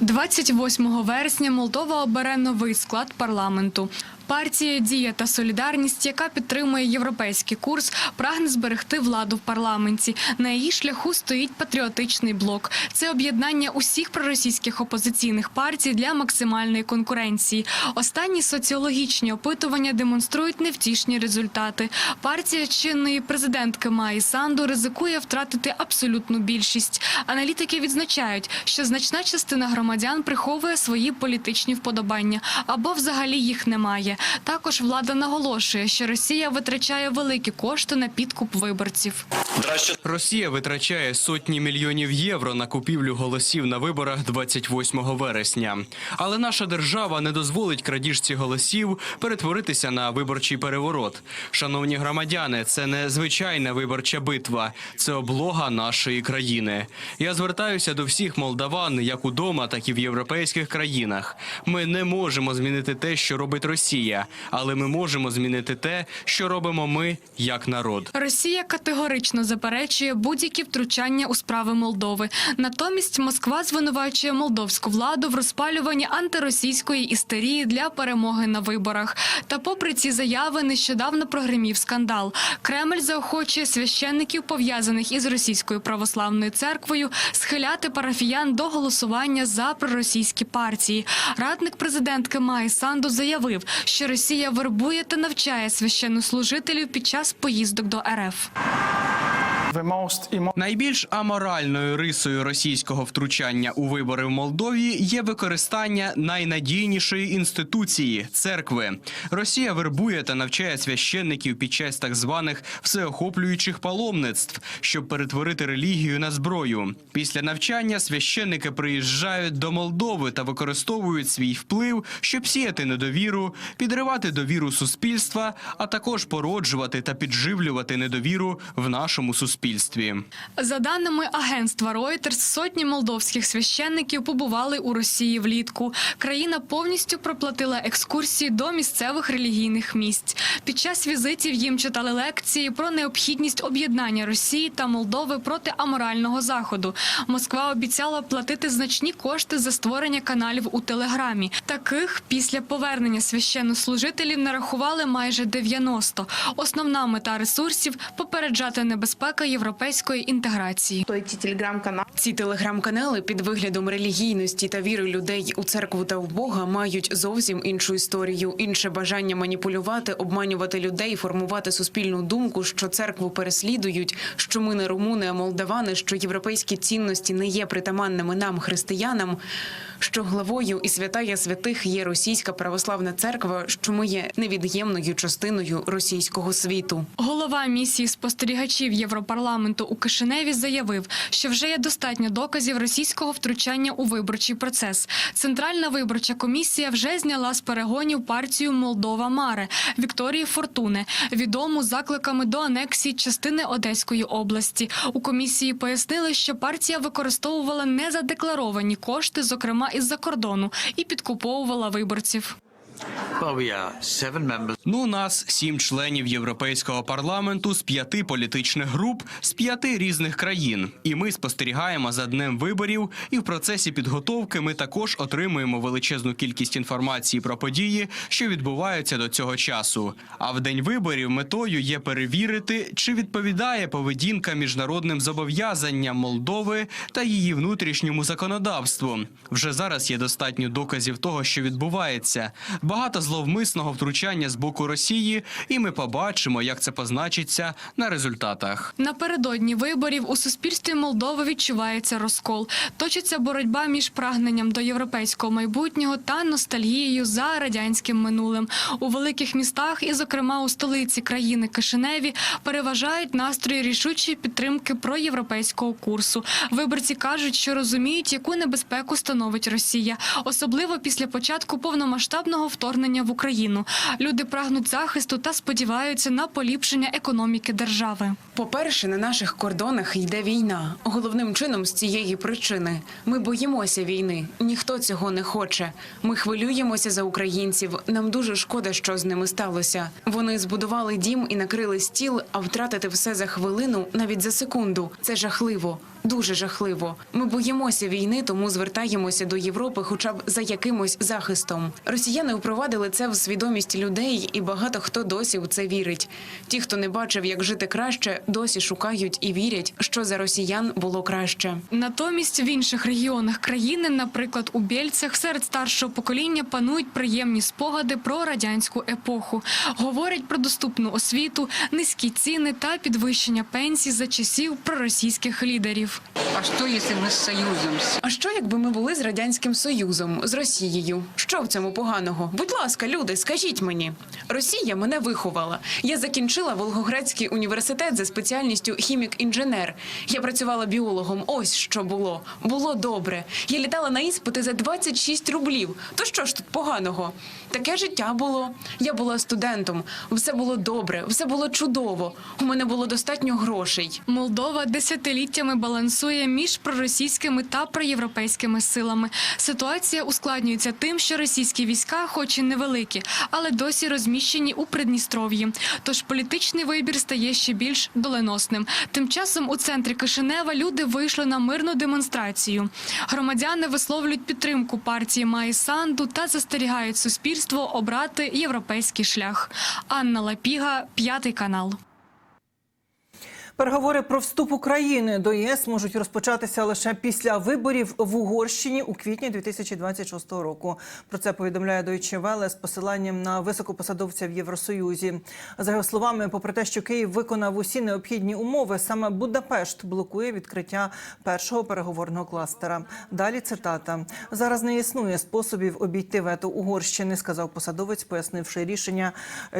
28 вересня Молдова обере новий склад парламенту. Партія Дія та Солідарність, яка підтримує європейський курс, прагне зберегти владу в парламенті. На її шляху стоїть патріотичний блок. Це об'єднання усіх проросійських опозиційних партій для максимальної конкуренції. Останні соціологічні опитування демонструють невтішні результати. Партія чинної президентки Маї Санду ризикує втратити абсолютну більшість. Аналітики відзначають, що значна частина громадян приховує свої політичні вподобання або взагалі їх немає. Також влада наголошує, що Росія витрачає великі кошти на підкуп виборців. Росія витрачає сотні мільйонів євро на купівлю голосів на виборах 28 вересня. Але наша держава не дозволить крадіжці голосів перетворитися на виборчий переворот. Шановні громадяни, це не звичайна виборча битва, це облога нашої країни. Я звертаюся до всіх молдаван, як удома, так і в європейських країнах. Ми не можемо змінити те, що робить Росія, але ми можемо змінити те, що робимо ми як народ. Росія категорично заперечує будь-які втручання у справи Молдови. Натомість Москва звинувачує молдовську владу в розпалюванні антиросійської істерії для перемоги на виборах. Та, попри ці заяви, нещодавно прогремів скандал. Кремль заохочує священників, пов'язаних із російською православною церквою, схиляти парафіян до голосування за проросійські партії. Радник президентки Майи Санду заявив, що Росія вербує та навчає священнослужителів під час поїздок до РФ. Найбільш аморальною рисою російського втручання у вибори в Молдові є використання найнадійнішої інституції церкви. Росія вербує та навчає священників під час так званих всеохоплюючих паломництв, щоб перетворити релігію на зброю. Після навчання священники приїжджають до Молдови та використовують свій вплив, щоб сіяти недовіру, підривати довіру суспільства, а також породжувати та підживлювати недовіру в нашому суспільстві. За даними агентства Reuters, сотні молдовських священників побували у Росії влітку. Країна повністю проплатила екскурсії до місцевих релігійних місць. Під час візитів їм читали лекції про необхідність об'єднання Росії та Молдови проти аморального заходу. Москва обіцяла платити значні кошти за створення каналів у телеграмі. Таких після повернення священнослужителів нарахували майже 90. Основна мета ресурсів попереджати небезпека європейської інтеграції. Ці телеграм-канали під виглядом релігійності та віри людей у церкву та в Бога мають зовсім іншу історію, інше бажання маніпулювати, обманювати людей, формувати суспільну думку, що церкву переслідують, що ми не румуни, а молдавани, що європейські цінності не є притаманними нам, християнам. Що главою і святая святих є російська православна церква, що ми є невід'ємною частиною російського світу. Голова місії спостерігачів Європарламенту у Кишиневі заявив, що вже є достатньо доказів російського втручання у виборчий процес. Центральна виборча комісія вже зняла з перегонів партію Молдова Маре Вікторії Фортуни, відому закликами до анексії частини Одеської області. У комісії пояснили, що партія використовувала незадекларовані кошти, зокрема із-за кордону, і підкуповувала виборців. Ну, нас сім членів Європейського парламенту з п'яти політичних груп з п'яти різних країн. І ми спостерігаємо за днем виборів. І в процесі підготовки ми також отримуємо величезну кількість інформації про події, що відбуваються до цього часу. А в день виборів метою є перевірити, чи відповідає поведінка міжнародним зобов'язанням Молдови та її внутрішньому законодавству. Вже зараз є достатньо доказів того, що відбувається. Багато зловмисного втручання з боку Росії, і ми побачимо, як це позначиться на результатах. Напередодні виборів у суспільстві Молдови відчувається розкол. Точиться боротьба між прагненням до європейського майбутнього та ностальгією за радянським минулим. У великих містах, і, зокрема, у столиці країни Кишиневі, переважають настрої рішучої підтримки проєвропейського курсу. Виборці кажуть, що розуміють, яку небезпеку становить Росія, особливо після початку повномасштабного вторгнення в Україну. Люди прагнуть захисту та сподіваються на поліпшення економіки держави. По-перше, на наших кордонах йде війна. Головним чином з цієї причини ми боїмося війни. Ніхто цього не хоче. Ми хвилюємося за українців. Нам дуже шкода, що з ними сталося. Вони збудували дім і накрили стіл, а втратити все за хвилину, навіть за секунду. Це жахливо. Дуже жахливо. Ми боїмося війни, тому звертаємося до Європи, хоча б за якимось захистом. Росіяни впровадили це в свідомість людей, і багато хто досі в це вірить. Ті, хто не бачив, як жити краще, досі шукають і вірять, що за росіян було краще. Натомість в інших регіонах країни, наприклад, у Бєльцях, серед старшого покоління панують приємні спогади про радянську епоху. Говорять про доступну освіту, низькі ціни та підвищення пенсій за часів проросійських лідерів. А что, если мы с Союзом? А що, якби ми були з радянським союзом, з Росією? Що в цьому поганого? Будь ласка, люди, скажіть мені. Росія мене виховала. Я закінчила Волгоградський університет за спеціальністю хімік-інженер. Я працювала біологом. Ось що було. Було добре. Я літала на іспити за 26 рублів. То що ж тут поганого? Таке життя було. Я була студентом. Все було добре, все було чудово. У мене було достатньо грошей. Молдова десятиліттями балансує між проросійськими та проєвропейськими силами. Ситуація ускладнюється тим, що російські війська, хоч і невеликі, але досі розміщені у Придністров'ї. Тож політичний вибір стає ще більш доленосним. Тим часом у центрі Кишинева люди вийшли на мирну демонстрацію. Громадяни висловлюють підтримку партії Маї Санду та застерігають суспільство обрати європейський шлях. Анна Лапіга, п'ятий канал. Переговори про вступ України до ЄС можуть розпочатися лише після виборів в Угорщині у квітні 2026 року. Про це повідомляє Deutsche Welle з посиланням на високопосадовця в Євросоюзі. За його словами, попри те, що Київ виконав усі необхідні умови, саме Будапешт блокує відкриття першого переговорного кластера. Далі цитата: зараз не існує способів обійти вето Угорщини, сказав посадовець, пояснивши рішення,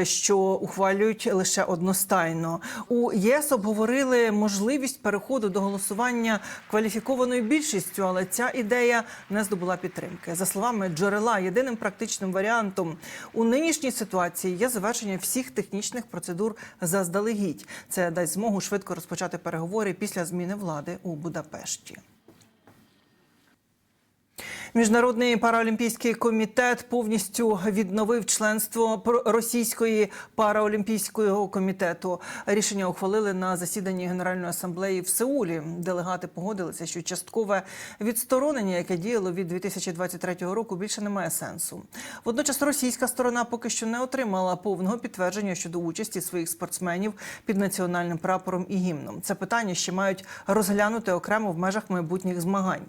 що ухвалюють лише одностайно. У ЄС обговорили можливість переходу до голосування кваліфікованою більшістю, але ця ідея не здобула підтримки. За словами джерела, єдиним практичним варіантом у нинішній ситуації є завершення всіх технічних процедур заздалегідь. Це дасть змогу швидко розпочати переговори після зміни влади у Будапешті. Міжнародний параолімпійський комітет повністю відновив членство російської параолімпійського комітету. Рішення ухвалили на засіданні Генеральної асамблеї в Сеулі. Делегати погодилися, що часткове відсторонення, яке діяло від 2023 року, більше не має сенсу. Водночас російська сторона поки що не отримала повного підтвердження щодо участі своїх спортсменів під національним прапором і гімном. Це питання ще мають розглянути окремо в межах майбутніх змагань.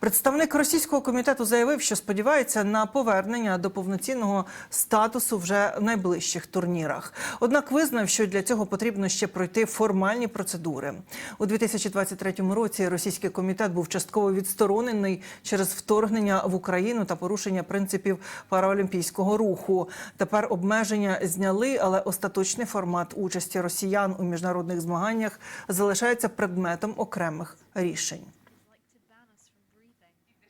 Представник російського комітету заявив, що сподівається на повернення до повноцінного статусу вже в найближчих турнірах. Однак визнав, що для цього потрібно ще пройти формальні процедури. У 2023 році російський комітет був частково відсторонений через вторгнення в Україну та порушення принципів параолімпійського руху. Тепер обмеження зняли, але остаточний формат участі росіян у міжнародних змаганнях залишається предметом окремих рішень.